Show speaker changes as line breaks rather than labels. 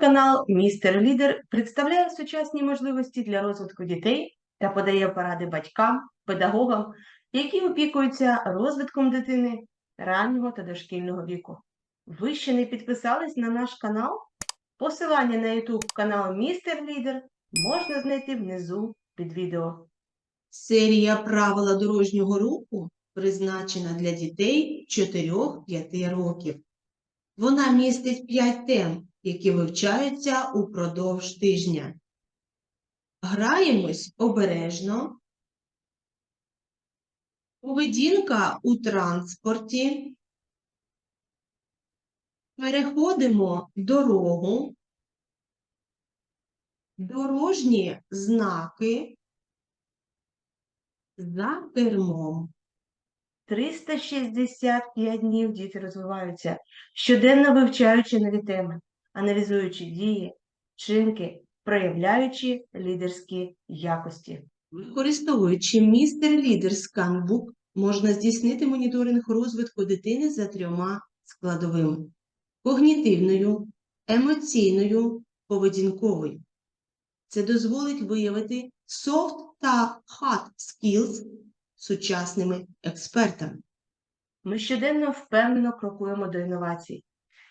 канал Містер Лідер представляє сучасні можливості для розвитку дітей та подає поради батькам, педагогам, які опікуються розвитком дитини раннього та дошкільного віку. Ви ще не підписались на наш канал? Посилання на YouTube канал Містер Лідер можна знайти внизу під відео.
Серія правила дорожнього руху призначена для дітей 4-5 років. Вона містить 5 тем, які вивчаються упродовж тижня. Граємось обережно. Поведінка у транспорті. Переходимо дорогу. Дорожні знаки за кермом.
365 днів діти розвиваються, щоденно вивчаючи нові теми, аналізуючи дії, вчинки, проявляючи лідерські якості.
Використовуючи містер Лідер сканбук, можна здійснити моніторинг розвитку дитини за трьома складовими: когнітивною, емоційною, поведінковою. Це дозволить виявити soft та hard skills сучасними експертами.
Ми щоденно впевнено крокуємо до інновацій.